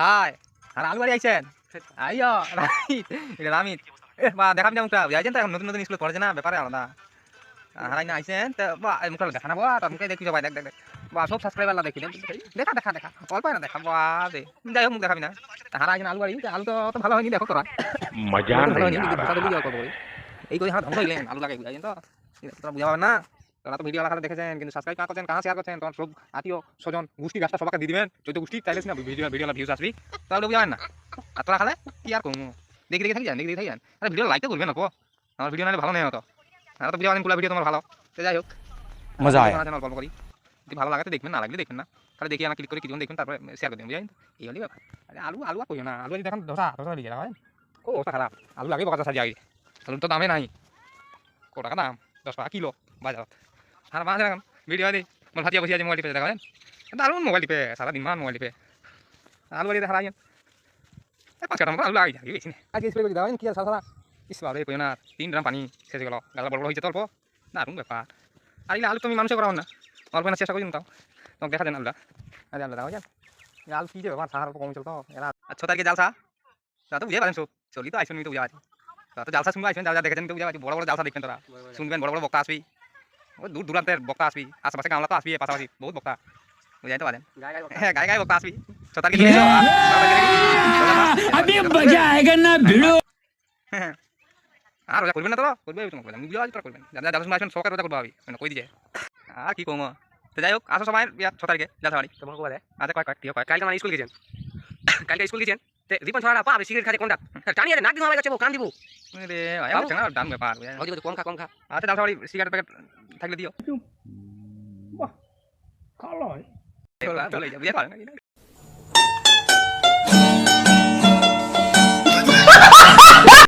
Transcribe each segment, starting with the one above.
High আর আলু বাড়ি আইছেন? আইয় রামিত। এ বা দেখাম যেমন যাইছেন তো নতুন নতুন স্কুলে পড়ছে না ব্যাপারে আলাদা। হারাই না আইছেন? তো বা মুখটা দেখা না বা তার দেখি সবাই দেখ দেখ বা সব সাবস্ক্রাইবার না দেখি দেখা দেখা দেখা অল্প না দেখা বা রে যাই হোক মুখ দেখাবি না। হারা আইছেন আলু বাড়ি আলু তো অত ভালো হয়নি দেখো তোরা। মজা ভালো এই করে হারা ধ্বংস হইলেন আলু লাগে তো? তোরা বুঝা পাবে না। তারা তো ভিডিও আলাদা দেখেছেন কিন্তু সাবস্ক্রাইব না করছেন কাহা শেয়ার করছেন তখন সব আত্মীয় স্বজন গোষ্ঠী গাছটা সবাইকে দিয়ে দিবেন। চৈত গোষ্ঠী তাইলে না ভিডিও ভিডিও ভিউজ আসবি। তাহলে বুঝবেন না। আর তোরা খালে কি আর কমু দেখি দেখে থাকি যান দেখি দেখে থাকি যান। ভিডিও লাইক তো করবেন না আমার ভিডিও নাহলে ভালো নেই হতো আর তো ভিডিও আনেন পুরো ভিডিও তোমার ভালো। যাই হোক। মজা আয়। না গল্প করি। যদি ভালো লাগাতে দেখবেন না লাগলে দেখবেন না। তাহলে দেখি আমার ক্লিক করে কিছুক্ষণ দেখবেন তারপরে শেয়ার করে দেবেন বুঝলেন? এই হলি ব্যাপার। আরে আলু আলু আর না। আলু দেখেন ধসা ধসা দিয়ে যাবেন ও ওটা খারাপ। আলু লাগে বকাচা সাজিয়ে আগে। আলুর তো দামে নাই। কত টাকা দাম? দশ টাকা কিলো। বাজার আর মাঝে এখন ভিডিও দিই মোর ভাতিয়া বসিয়ে আছে মোবাইল টিপে দেখাবেন দারুণ মোবাইল টিপে সারাদিন মান মোবাইল টিপে আলু বাড়ি দেখা লাগেন পাঁচ কাটা মতো আলু লাগে যাবে বেশি আগে স্প্রে করে দেওয়া কি আর সারা ইস বাবা রে কইও না তিন ড্রাম পানি শেষ গেল গালা বড় বড় হয়েছে তো অল্প দারুণ ব্যাপার আর এগুলো আলু তুমি মানুষে করা না অল্প না চেষ্টা করি তাও তোমাকে দেখা যান আলুটা আরে আলুটা যান আলু কি যে ব্যাপার সাহার কম চলতো এরা আচ্ছা তারিখে জালসা তা তো বুঝে পারেন সব চলি তো আইসুন তো বুঝা আছে তা তো জালসা শুনবে যা যা দেখেছেন তো বুঝা আছে বড় বড় জালসা দেখবেন তোরা শুনবেন বড় বড় বক্তা আসবি দূর দূরান্তের বক্তা আসবি আশেপাশে গামলা তো আসবি পাশাপাশি বহুত বক্তা। বুঝাইতে পারেন হ্যাঁ গায়ে গায়ে বক্তা আসবি। সতারকে নিয়ে হ্যাঁ, হ্যাঁ। আমি মজা মানে কি কম? যাই হোক আসো সময় ছ তারিখে যাতে পারি তোমার কোয়া আচ্ছা কয়েক কয়েক মানে কালকে স্কুল গেছেন? কালকে স্কুল গেছেন? রিপন ছড়া না পা আমি সিগারেট খাতে কোনটা? হ্যাঁ। জানিয়ে নাক দিন আমার কাছে কান দিব। রে আয়া চাঙ্গা ডান ব্যাপার ওদিকে তো কম খা কম খা আচ্ছা জালসা বাড়ি সিগারেট প্যাকেট থাকলে দিও চলে যাও বুঝা পারেন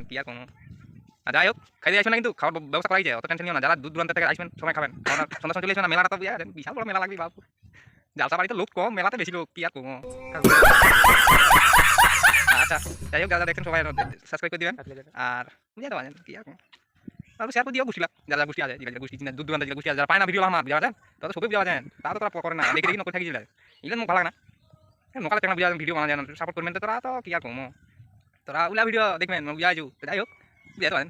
কি আর কোনো আর যাই হোক খাইতে আসবেন না কিন্তু খাওয়ার ব্যবস্থা করাই যায় অত টেনশন নিও না যারা দূর দূরান্ত থেকে আসবেন সময় খাবেন সন্ধ্যা চলে আসবেন মেলাটা তো বিশাল বড় মেলা লাগবে বাবু জালসা বাড়িতে লোক কম মেলাতে বেশি লোক কি আর কম আচ্ছা যাই হোক যারা দেখেন সবাই সাবস্ক্রাইব করে দিবেন। আর বুঝে পারেন কি আর আর শেয়ার করে দিও গোষ্ঠীলা যারা গোষ্ঠী আছে গোষ্ঠী চিনা, দূর দূরান্ত যেগুলো আছে, যারা পায় না ভিডিও আমার বুঝা যায় তারা তো সবই যাওয়া যায় তারা তো তারা করে না দেখে দেখি নকল থাকি যায় এগুলো মোক ভালো না। নকালে চ্যানেল বুঝা ভিডিও বানা যায় না সাপোর্ট করবেন তো তোরা তো, কি আর কম তোরা ওলা ভিডিও দেখবেন বুঝা যাই হোক বুঝে পারেন